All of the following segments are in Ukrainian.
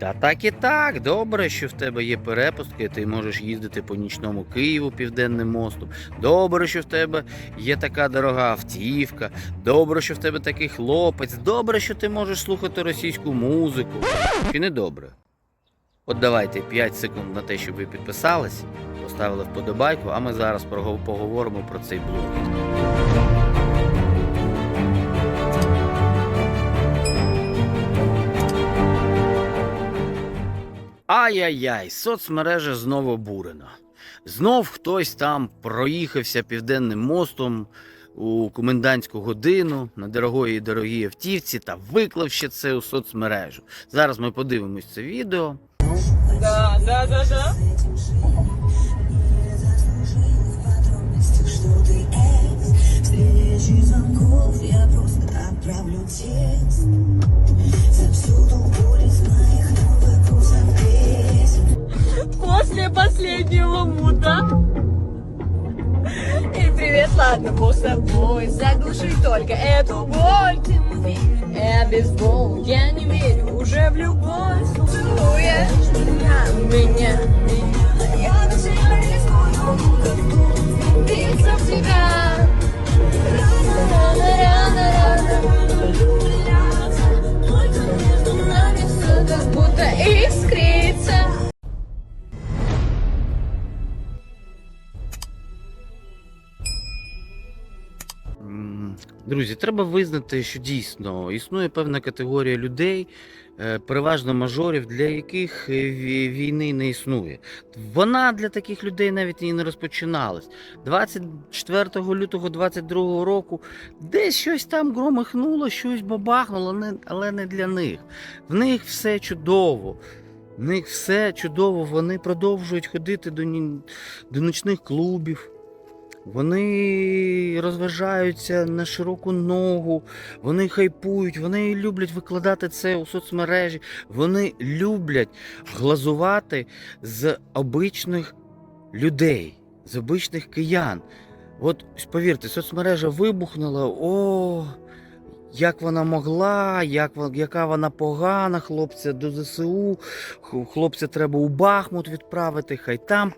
Та так і так, добре, що в тебе є перепустки, ти можеш їздити по нічному Києву південним мостом. Добре, що в тебе є така дорога автівка. Добре, що в тебе такий хлопець. Добре, що ти можеш слухати російську музику. Чи не добре? От давайте 5 секунд на те, щоб ви підписались, поставили вподобайку, а ми зараз поговоримо про цей блог. Ай-яй-яй, соцмережа знову бурена. Знов хтось там проїхався південним мостом у комендантську годину на дорогої і дорогій автівці та виклав ще це у соцмережу. Зараз ми подивимось це відео. Да, да, да, да. я просто отправлю текст После последнего мута. И привет, ладно, бог с тобой. Заглуши только эту боль. Ты я без боль. Я не верю уже в любовь. Целуешь меня, меня, меня. Я до сих рискую, Биться в тебя. Рано, рано, рано. влюбляться Только между нами все Как будто искрится. Друзі, треба визнати, що дійсно існує певна категорія людей, е, переважно мажорів, для яких е, війни не існує. Вона для таких людей навіть і не розпочиналась. 24 лютого 22 року десь щось там громихнуло, щось бабахнуло, але не для них. В них все чудово. В них все чудово, вони продовжують ходити до, до ночних клубів. Вони розважаються на широку ногу, вони хайпують, вони люблять викладати це у соцмережі, вони люблять глазувати з обичних людей, з обичних киян. От повірте, соцмережа вибухнула. О, як вона могла, як, яка вона погана, хлопця до ЗСУ, хлопця треба у Бахмут відправити, хай там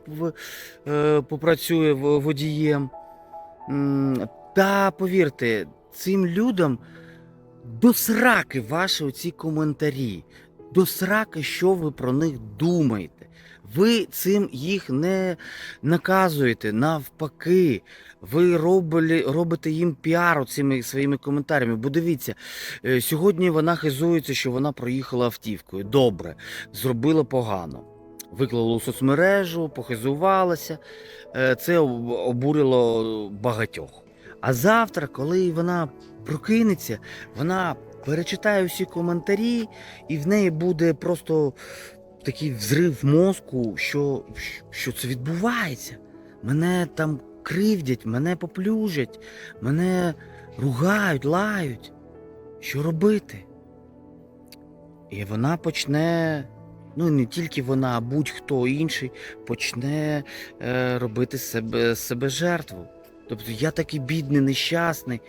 е, попрацює водієм. Та повірте, цим людям до сраки ваші оці коментарі, до сраки, що ви про них думаєте. Ви цим їх не наказуєте, навпаки. Ви робили, робите їм піар цими своїми коментарями. Бо дивіться, е, сьогодні вона хизується, що вона проїхала автівкою. Добре, зробила погано. Виклала у соцмережу, похизувалася. Е, Це обурило багатьох. А завтра, коли вона прокинеться, вона перечитає всі коментарі, і в неї буде просто такий взрив мозку, що, що це відбувається. Мене там кривдять, мене поплюжать, мене ругають, лають. Що робити? І вона почне, ну не тільки вона, а будь-хто інший почне е, робити себе, себе жертву. Тобто я такий бідний, нещасний.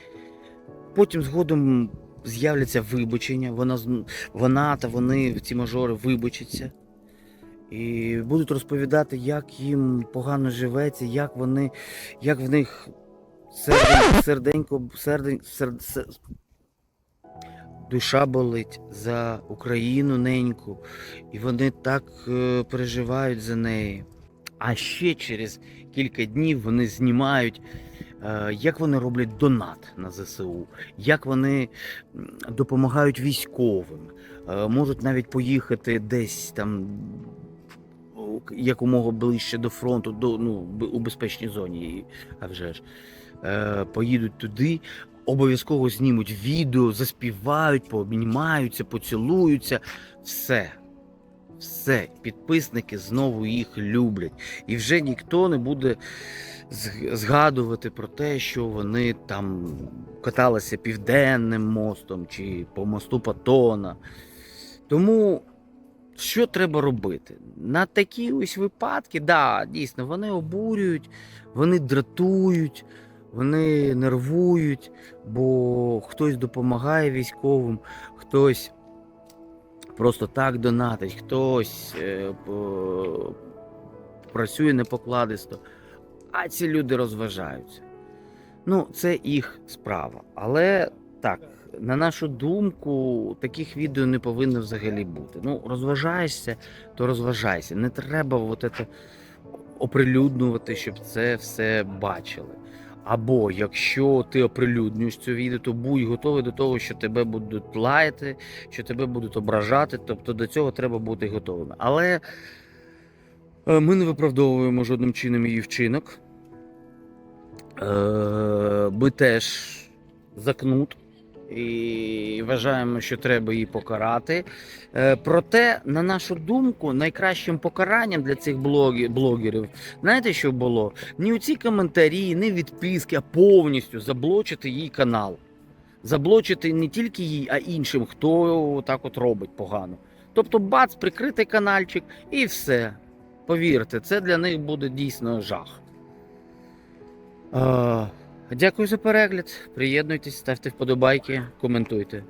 Потім згодом з'являться вибачення, вона, вона та вони, ці мажори, вибачаться. І будуть розповідати, як їм погано живеться, як вони, як в них серденько, серденько, сердень, сер, душа болить за Україну неньку, і вони так е, переживають за неї. А ще через кілька днів вони знімають, е, як вони роблять донат на ЗСУ, як вони допомагають військовим, е, можуть навіть поїхати десь там якомога ближче до фронту, до, ну, у безпечній зоні, а вже ж. Е, поїдуть туди, обов'язково знімуть відео, заспівають, пообнімаються, поцілуються. Все. Все, підписники знову їх люблять. І вже ніхто не буде згадувати про те, що вони там каталися південним мостом чи по мосту Патона. Тому що треба робити? На такі ось випадки, да, дійсно, вони обурюють, вони дратують, вони нервують, бо хтось допомагає військовим, хтось просто так донатить, хтось е, по- працює непокладисто, а ці люди розважаються. Ну, це їх справа. Але так, на нашу думку, таких відео не повинно взагалі бути. Ну, розважаєшся, то розважайся. Не треба от це оприлюднювати, щоб це все бачили. Або якщо ти оприлюднюєш це відео, то будь готовий до того, що тебе будуть лаяти, що тебе будуть ображати. Тобто до цього треба бути готовим. Але е, ми не виправдовуємо жодним чином її вчинок. Е, Ми теж за кнут і вважаємо, що треба її покарати. Е, Проте, на нашу думку, найкращим покаранням для цих блогерів, знаєте, що було? Ні у ці коментарі, ні відписки, а повністю заблочити її канал. Заблочити не тільки їй, а іншим, хто так от робить погано. Тобто, бац, прикритий каналчик і все. Повірте, це для них буде дійсно жах. Дякую за перегляд. Приєднуйтесь, ставте вподобайки, коментуйте.